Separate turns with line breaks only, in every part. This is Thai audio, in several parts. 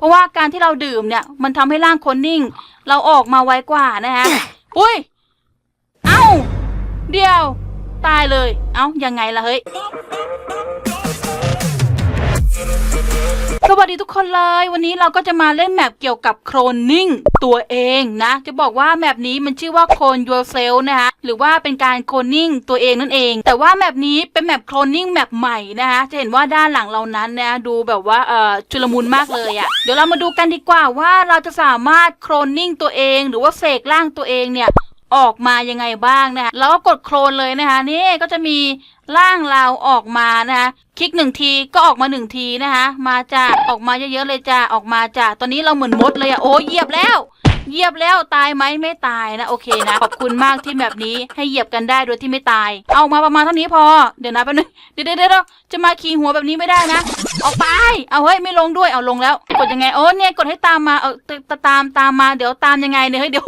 เพราะว่าการที่เราดื่มเนี่ย มันทำให้ร่างคนนิ่ง เราออกมาไวกว่านะฮะ อุ้ย เอ้า เดียว ตายเลย เอ้า ยังไงล่ะเฮ้ย สวัสดีทุกคนเลย วันนี้เราก็จะมาเล่นแมปเกี่ยวกับโครนนิ่งตัวเองนะ จะบอกว่าแมปนี้มันชื่อว่าโครน yourself นะคะหรือว่าเป็นการโครนนิ่งตัวเองนั่นเอง แต่ว่าแมปนี้เป็นแมปโครนนิ่งแมปใหม่นะคะจะเห็นว่าด้านหลังเรานั้นนะดูแบบว่าเอ่อชุลมุนมากเลยอะ่ะเดี๋ยวเรามาดูกันดีกว่าว่าเราจะสามารถโครนนิ่งตัวเอง หรือว่าเสกร่างตัวเองเนี่ยออกมายังไงบ้างนะคะแล้วก็กดโครนเลยนะคะนี่ก็จะมี ร่างเราออกมานะคะคลิกหนึ่งทีก็ออกมาหนึ่งทีนะคะมาจากออกมาเยอะๆเลยจ้าออกมาจากตอนนี้เราเหมือนมดเลยอะโอ้เหยียบแล้วเหยียบแล้วตายไหมไม่ตายนะโอเคนะขอบคุณมากที่แบบนี้ให้เหยียบกันได้โดยที่ไม่ตาย เอามาประมาณเท่านี้พอเดี๋ยวนะแป๊บนึงเดี๋ยวเดี๋ยวเดี๋ยวจะมาขี่หัวแบบนี้ไม่ได้นะออกไป เอาเฮ้ยไม่ลงด้วยเอาลงแล้ว กดยังไงโอ้เนี่ยกดให้ตามมาเอาตตามตามมาเดี๋ยวตามยังไงเนี่ยเฮ้ยเดี๋ยว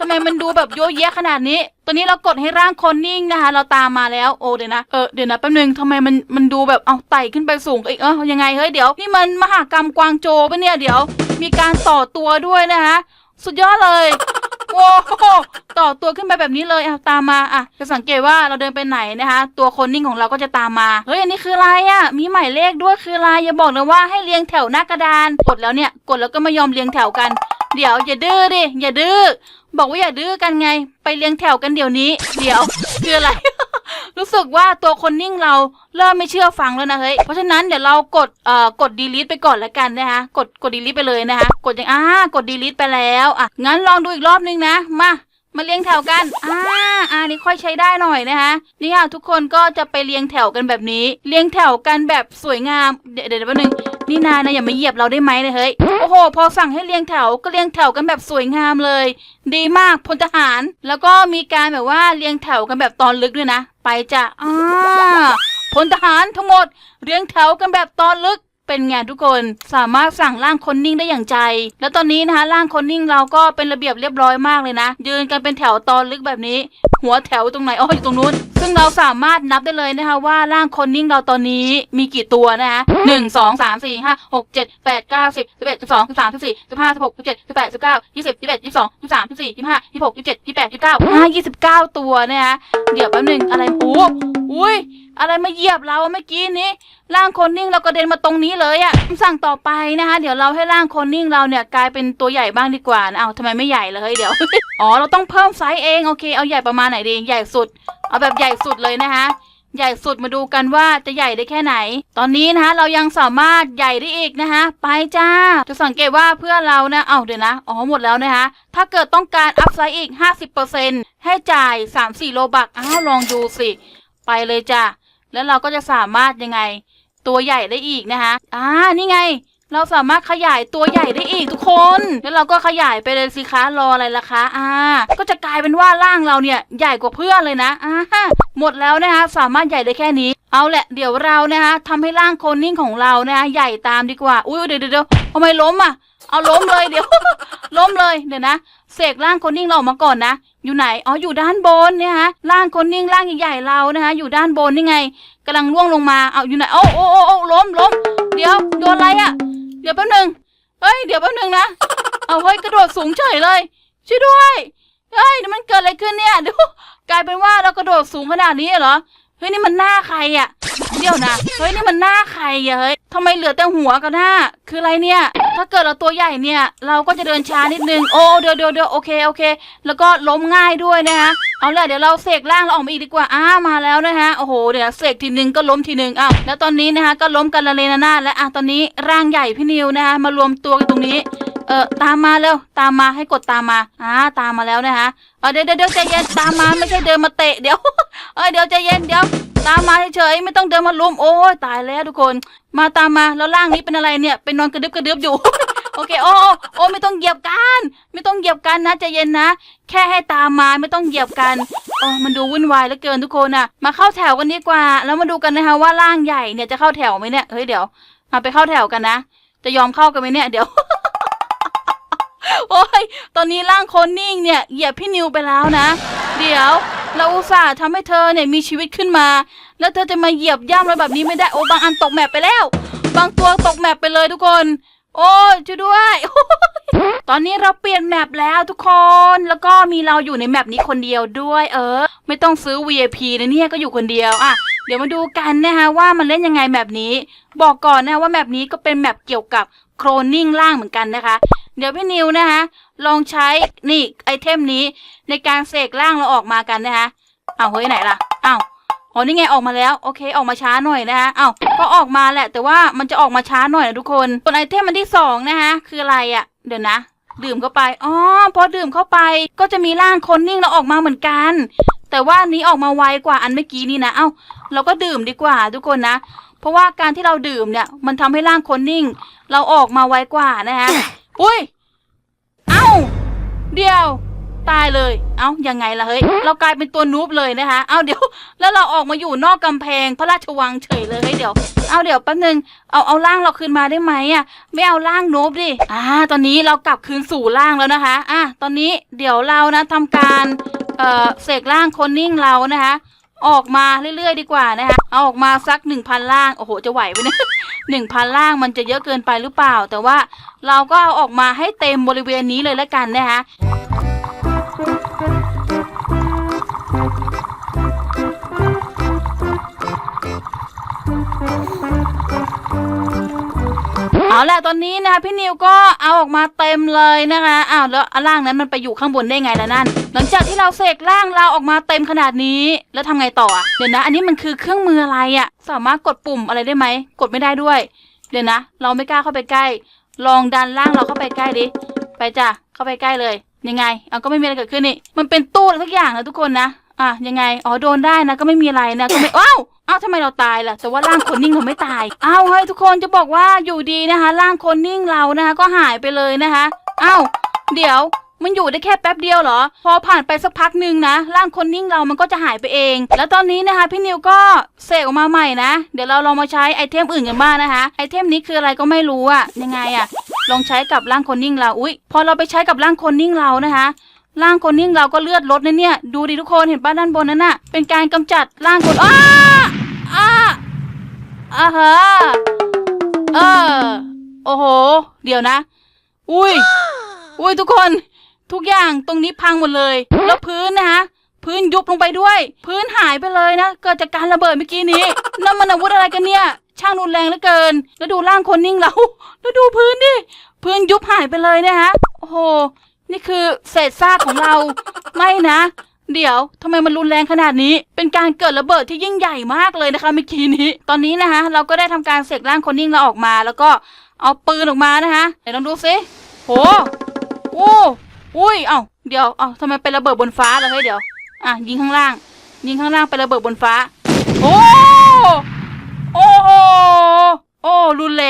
ทำไมมันดูแบบโยแยะขนาดนี้ ตอนนี้เรากดให้ร่างคนนิ่งนะคะ เราตามมาแล้ว โอ้เดี๋ยวนะ เออเดี๋ยวนะแป๊บนึงทำไมมันมันดูแบบเอาไต่ขึ้นไปสูงอีกเออยังไงเฮ้ยเดี๋ยวนี่มันมหากรรมกวางโจปะเนี่ยเดี๋ยว มีการต่อตัวด้วยนะคะสุดยอดเลยโอ้โหต่อตัวขึ้นไปแบบนี้เลยเอาตามมาอะจะสังเกตว่าเราเดินไปไหนนะคะ ตัวคนนิ่งของเราก็จะตามมา เฮ้ย อันนี้คืออะไรอะ มีหมายเลขด้วยคืออะไรอย่าบอกนะว่าให้เรียงแถวหน้ากระดาน กดแล้วเนี่ย กดแล้วก็ไม่ยอมเรียงแถวกัน เดี๋ยวอย่าดื้อดิ อย่าดื้อ บอกว่าอย่าดื้อกันไง ไปเรียงแถวกันเดี๋ยวนี้ เดี๋ยวคืออะไร รู้สึกว่าตัวคนนิ่งเราเริ่มไม่เชื่อฟังแล้วนะเฮ้ย เพราะฉะนั้นเดี๋ยวเรากด เอ่อ กด delete ไปก่อนละกันนะคะ กด กด delete ไปเลยนะคะ กดอย่าง อ่า กด delete ไปแล้ว อะ งั้นลองดูอีกรอบนึงนะ มามาเรียงแถวกัน อ่า อ่านี่ค่อยใช้ได้หน่อยนะคะ นี่ค่ะทุกคนก็จะไปเรียงแถวกันแบบนี้เรียงแถวกันแบบสวยงาม เดี๋ยวเดี๋ยวแป๊บนึง นี่นายนะอย่ามาเหยียบเราได้ไหมเนี่ยเฮ้ย โอ้โห พอสั่งให้เรียงแถวก็เรียงแถวกันแบบสวยงามเลย ดีมากพลทหาร แล้วก็มีการแบบว่าเรียงแถวกันแบบตอนลึกด้วยนะ ไปจ้ะอ่าพลทหารทั้งหมด เรียงแถวกันแบบตอนลึกเป็นไงทุกคนสามารถสั่งร่างคนนิ่งได้อย่างใจ แล้วตอนนี้นะคะร่างคนนิ่งเราก็เป็นระเบียบเรียบร้อยมากเลยนะ ยืนกันเป็นแถวตอนลึกแบบนี้ หัวแถวตรงไหนอ๋ออยู่ตรงนู้น ซึ่งเราสามารถนับได้เลยนะคะว่าร่างคนนิ่งเราตอนนี้มีกี่ตัวนะคะหนึ่งสองสามสี่ห้าหกเจ็ดแปดเก้าสิบสิบเอ็ดสิบสองสิบสามสิบสี่สิบห้าสิบหกสิบเจ็ดสิบแปดสิบเก้ายี่สิบยี่สิบเอ็ดยี่สิบสองยี่สิบสามยี่สิบสี่ยี่สิบห้ายี่สิบหกยี่สิบเจ็ดยี่สิบแปดยี่สิบเก้าอ่ายี่สิบเก้าตัวนะคะเดี๋ยวแป๊บหนึ่งอะไรโอ้อุ้ยอะไรมาเหยียบเราเมื่อกี้นี้ร่างคนนิ่งเรากระเด็นมาตรงนี้เลยอะคำสั่งต่อไปนะคะ เดี๋ยวเราให้ร่างคนนิ่งเราเนี่ยกลายเป็นตัวใหญ่บ้างดีกว่านะเอาทำไมไม่ใหญ่เลยเดี๋ยว อ๋อเราต้องเพิ่มไซส์เองโอเคเอาใหญ่ประมาณไหนดีใหญ่สุด เอาแบบใหญ่สุดเลยนะคะใหญ่สุดมาดูกันว่าจะใหญ่ได้แค่ไหน ตอนนี้นะคะเรายังสามารถใหญ่ได้อีกนะคะไปจ้า จะสังเกตว่าเพื่อเรานะเอาเดี๋ยวนะ อ๋อหมดแล้วนะคะ ถ้าเกิดต้องการอัพไซด์อีก 50%ให้จ่าย 3-4 โลบักอ้าวลองดูสิ ไปเลยจ้าแล้วเราก็จะสามารถยังไง ตัวใหญ่ได้อีกนะคะอ่านี่ไง เราสามารถขยายตัวใหญ่ได้อีกทุกคน แล้วเราก็ขยายไปเลยสิคะรออะไรล่ะคะอ่า ก็จะกลายเป็นว่าร่างเราเนี่ยใหญ่กว่าเพื่อนเลยนะอ่าหมดแล้วนะคะสามารถใหญ่ได้แค่นี้ เอาแหละเดี๋ยวเรานะคะทำให้ร่างโคนนิ่งของเรานะคะใหญ่ตามดีกว่า อุ้ยเดี๋ยวเดี๋ยวเดี๋ยวทำไมล้มอะ เอาล้มเลยเดี๋ยว ล้มเลยเดี๋ยวนะเสกร่างคนนิ่งเราออกมาก่อนนะ อยู่ไหน อ๋ออยู่ด้านบนเนี่ยฮะร่างคนนิ่งร่างใหญ่ๆเรานะคะอยู่ด้านบนนี่ไงกำลังล่วงลงมา เอาอยู่ไหน โอ้โอ้โอ้โอ้ล้มล้มเดี๋ยวโดนอะไรอะ่ะ เดี๋ยวแป๊บหนึงเฮ้ย เดี๋ยวแป๊บหนึงนะ เอาเฮ้ยกระโดดสูงเฉยเลย ช่วยด้วย เฮ้ยนี่มันเกิดอะไรขึ้นเนี่ยดูกลายเป็นว่าเรากระโดดสูงขนาดนี้เหรอ เฮ้ยนี่มันหน้าใครอะ่ะ เดี๋ยวนะ เฮ้ยนี่มันหน้าใครอะเฮ้ยทำไมเหลือแต่หัวกับหน้า คืออะไรเนี่ย ถ้าเกิดเราตัวใหญ่เนี่ย เราก็จะเดินช้านิดนึง โอ้เดี๋ยวเดี๋ยวเดี๋ยวโอเคโอเค แล้วก็ล้มง่ายด้วยนะคะ เอาละเดี๋ยวเราเสกร่างเราออกมาอีกดีกว่าอ้ามาแล้วนะคะโอ้โหเดี๋ยวเสกทีนึงก็ล้มทีนึงอ้าวแล้วตอนนี้นะคะก็ล้มกันละเลนานาและอะตอนนี้ร่างใหญ่พี่นิวนะคะมารวมตัวกันตรงนี้เออตามมาเร็วตามมาให้กดตามมาอ่าตามมาแล้วนะคะเออเดี๋ยวเดี๋ยวเดี๋ยวใจเย็นตามมาไม่ใช่เดินมาเตะเดี๋ยวเออเดี๋ยวใจเย็นเดี๋ยวตามมาเฉยๆไม่ต้องเดินมาลุมโอ้ยตายแล้วทุกคน มาตามมาแล้วร่างนี้เป็นอะไรเนี่ยเป็นนอนกระดึบกระดึบอยู่ โอเค โอ้โอ้ไม่ต้องเหยียบกัน ไม่ต้องเหยียบกันนะใจเย็นนะ แค่ให้ตามมาไม่ต้องเหยียบกันอ๋อมันดูวุ่นวายเหลือเกินทุกคนอะ มาเข้าแถวกันดีกว่า แล้วมาดูกันนะคะว่าร่างใหญ่เนี่ยจะเข้าแถวไหมเนี่ย เฮ้ยเดี๋ยว มาไปเข้าแถวกันนะ จะยอมเข้ากันไหมเนี่ย เดี๋ยว โอ้ย ตอนนี้ร่างคนนิ่งเนี่ยเหยียบพี่นิวไปแล้วนะ เดี๋ยวเราอุตส่าห์ทำให้เธอเนี่ยมีชีวิตขึ้นมา แล้วเธอจะมาเหยียบย่ำเราแบบนี้ไม่ได้ โอ้บางอันตกแมปไปแล้ว บางตัวตกแมปไปเลยทุกคน โอ้ช่วยด้วย ตอนนี้เราเปลี่ยนแมปแล้วทุกคน แล้วก็มีเราอยู่ในแมปนี้คนเดียวด้วย เออ ไม่ต้องซื้อ VIP นะเนี่ยก็อยู่คนเดียวอะเดี๋ยวมาดูกันนะคะว่ามันเล่นยังไงแมปนี้ บอกก่อนนะว่าแมปนี้ก็เป็นแมปเกี่ยวกับโครนนิ่งล่างเหมือนกันนะคะ เดี๋ยวพี่นิวนะคะลองใช้นี่ไอเทมนี้ในการเสกร่างเราออกมากันนะคะอ้าเฮ้ยไหนล่ะ อ๋อนี่ไงออกมาแล้วโอเคออกมาช้าหน่อยนะคะเอ้าก็ออกมาแหละ แต่ว่ามันจะออกมาช้าหน่อยนะทุกคนส่วนไอเทมอันที่สองนะคะคืออะไรอะ่ะ เดี๋ยวนะ ดื่มเข้าไปอ๋อพอดื่มเข้าไปก็จะมีร่างคนนิ่งเราออกมาเหมือนกัน แต่ว่าอันนี้ออกมาไวกว่าอันเมื่อกี้นี่นะเอ้าเราก็ดื่มดีกว่าทุกคนนะ เพราะว่าการที่เราดื่มเนี่ย มันทำให้ร่างคนนิ่ง เราออกมาไวกว่านะคะอุ้ยเอ้าเดี๋ยว ตายเลย เอ้ายังไงล่ะเฮ้ย เรากลายเป็นตัวนูบเลยนะคะ เอ้าเดี๋ยว แล้วเราออกมาอยู่นอกกำแพงพระราชวังเฉยเลยเฮ้ยเดี๋ยว เอาเดี๋ยวแป๊บนึง เอาเอาร่างเราคืนมาได้ไหมอะ ไม่เอาร่างนูบดิ อ่า ตอนนี้เรากลับคืนสู่ร่างแล้วนะคะ อะ ตอนนี้เดี๋ยวเรานะทำการ เอ่อ เสกร่างคนนิ่งเรานะคะ ออกมาเรื่อยๆ ดีกว่านะคะ เอาออกมาสักหนึ่งพันร่าง โอ้โห จะไหวไหมเนี่ยหนึ่งพันล่างมันจะเยอะเกินไปหรือเปล่า แต่ว่าเราก็เอาออกมาให้เต็มบริเวณนี้เลยแล้วกันนะคะ เอาละตอนนี้นะคะพี่นิวก็เอาออกมาเต็มเลยนะคะอ้าวแล้วร่างนั้นมันไปอยู่ข้างบนได้ไงล่ะนั่น หลังจากที่เราเสกร่างเราออกมาเต็มขนาดนี้ แล้วทำไงต่ออะเดี๋ยวนะ อันนี้มันคือเครื่องมืออะไรอะสามารถกดปุ่มอะไรได้ไหมกดไม่ได้ด้วย เดี๋ยวนะ เราไม่กล้าเข้าไปใกล้ ลองดันร่างเราเข้าไปใกล้ดิไปจ้ะเข้าไปใกล้เลยยังไงเอาก็ไม่มีอะไรเกิดขึ้นนี่มันเป็นตู้อะไรสักอย่างนะทุกคนนะอะยังไงอ๋อโดนได้นะก็ไม่มีอะไรนะก็ไม่อ้าว อ้าวทำไมเราตายล่ะ แต่ว่าร่างคนนิ่งเราไม่ตาย อ้าวเฮ้ยทุกคนจะบอกว่าอยู่ดีนะคะ ร่างคนนิ่งเรานะคะ ก็หายไปเลยนะคะอ้าวเดี๋ยวมันอยู่ได้แค่แป๊บเดียวเหรอ พอผ่านไปสักพักหนึ่งนะ ร่างคนนิ่งเรามันก็จะหายไปเอง แล้วตอนนี้นะคะ พี่นิวก็เสกออกมาใหม่นะ เดี๋ยวเราลองมาใช้ไอเทมอื่นกันบ้างนะคะ ไอเทมนี้คืออะไรก็ไม่รู้อะยังไงอะลองใช้กับร่างคนนิ่งเรา อุ๊ย พอเราไปใช้กับร่างคนนิ่งเรานะคะ ร่างคนนิ่งเราก็เลือดลดนะเนี่ย ดูดิทุกคนเห็นป้าด้านบนนั้นน่ะ เป็นการกำจัดร่างคนอ้าอ้าอ่าฮะเออโอ้โห เดี๋ยวนะ อุ้ย อุ้ยทุกคน ทุกอย่างตรงนี้พังหมดเลย แล้วพื้นนะคะพื้นยุบลงไปด้วย พื้นหายไปเลยนะ เกิดจากการระเบิดเมื่อกี้นี้นั่นมันอาวุธอะไรกันเนี่ย ช่างรุนแรงเหลือเกิน แล้วดูร่างคนนิ่งเราแล้วดูพื้นดิ พื้นยุบหายไปเลยนะคะโอ้โห นี่คือเศษซากของเรา ไม่นะ เดี๋ยวทำไมมันรุนแรงขนาดนี้ เป็นการเกิดระเบิดที่ยิ่งใหญ่มากเลยนะคะเมื่อกี้นี้ ตอนนี้นะคะเราก็ได้ทำการเสกร่างคนนิ่งเราออกมา แล้วก็เอาปืนออกมานะคะไหนลองดูซิโหโอ้อุ้ยเอ้าเดี๋ยวเอ้าทำไมเป็นระเบิดบนฟ้าเล่ะเฮ้ยเดี๋ยวอะยิงข้างล่าง ยิงข้างล่างเป็นระเบิดบนฟ้า โอ้โอ้โหโอ้รุนแรง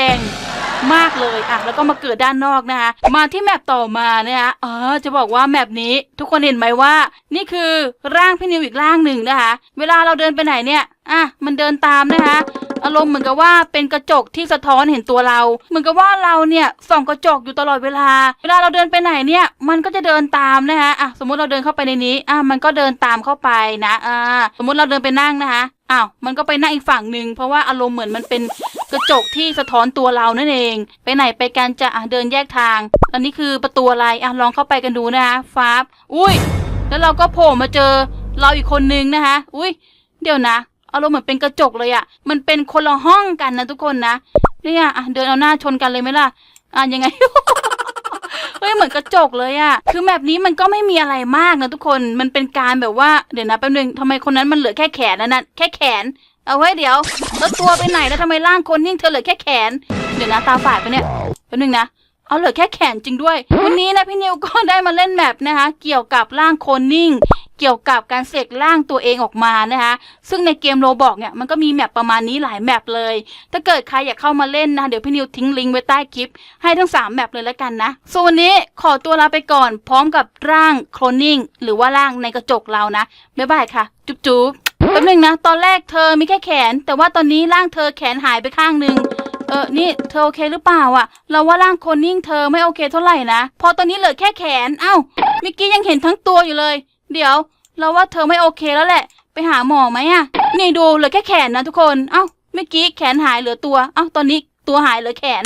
มากเลยอะแล้วก็มาเกิดด้านนอกนะคะ มาที่แมปต่อมานะคะเออจะบอกว่าแมปนี้ทุกคนเห็นไหมว่า นี่คือร่างพี่นิวอีกร่างหนึ่งนะคะ เวลาเราเดินไปไหนเนี่ยอะมันเดินตามนะคะ อารมณ์เหมือนกับว่าเป็นกระจกที่สะท้อนเห็นตัวเรา เหมือนกับว่าเราเนี่ยส่องกระจกอยู่ตลอดเวลา เวลาเราเดินไปไหนเนี่ย มันก็จะเดินตามนะคะอะสมมติเราเดินเข้าไปในนี้อะมันก็เดินตามเข้าไปนะอ่าสมมติเราเดินไปนั่งนะคะอ้าวมันก็ไปนั่งอีกฝั่งหนึ่งเพราะว่าอารมณ์เหมือนมันเป็นกระจกที่สะท้อนตัวเรานั่นเอง ไปไหนไปกันจะอะเดินแยกทาง อันนี้คือประตูอะไรอะลองเข้าไปกันดูนะคะฟ้าบอุ้ยแล้วเราก็โผล่มาเจอเราอีกคนนึงนะคะอุ้ยเดี๋ยวนะ อารมณ์เหมือนเป็นกระจกเลยอะ่ะมันเป็นคนละห้องกันนะทุกคนนะเนี่ยอะเดินเอาหน้าชนกันเลยไหมล่ะอะยังไงเฮ้ยเหมือนกระจกเลยอะ่ะคือแบบนี้มันก็ไม่มีอะไรมากนะทุกคน มันเป็นการแบบว่า เดี๋ยวนะแป๊บนึงทำไมคนนั้นมันเหลือแค่แขนนั่นนะแค่แขน เอาไว้เดี๋ยว แล้วตัวไปไหนแล้วทำไมร่างคนนิ่งเธอเหลือแค่แขน เดี๋ยวนะตาฝาดไปเนี่ย แป๊บนึงนะ เอาเหลือแค่แขนจริงด้วย วันนี้นะพี่นิวก็ได้มาเล่นแมปนะคะ เกี่ยวกับร่างคนนิ่ง เกี่ยวกับการเสกร่างตัวเองออกมานะคะซึ่งในเกมโรบอกเนี่ยมันก็มีแมปประมาณนี้หลายแมปเลย ถ้าเกิดใครอยากเข้ามาเล่นนะเดี๋ยวพี่นิวทิ้งลิงก์ไว้ใต้คลิป ให้ทั้งสามแมปเลยแล้วกันนะส่วนวันนี้ขอตัวลาไปก่อนพร้อมกับร่างโคลนนิ่งหรือว่าร่างในกระจกเรานะบ๊ายบายค่ะ จุ๊บจุ๊บแป๊บนึงนะ ตอนแรกเธอมีแค่แขน แต่ว่าตอนนี้ร่างเธอแขนหายไปข้างหนึ่งเออ นี่ เธอโอเคหรือเปล่าอะเราว่าร่างคนนิ่งเธอไม่โอเคเท่าไหร่นะ พอตอนนี้เหลือแค่แขน เอ้า เมื่อกี้ยังเห็นทั้งตัวอยู่เลย เดี๋ยว เราว่าเธอไม่โอเคแล้วแหละ ไปหาหมอไหมอะนี่ดูเหลือแค่แขนนะทุกคน เอ้า เมื่อกี้แขนหายเหลือตัว เอ้า ตอนนี้ตัวหายเหลือแขน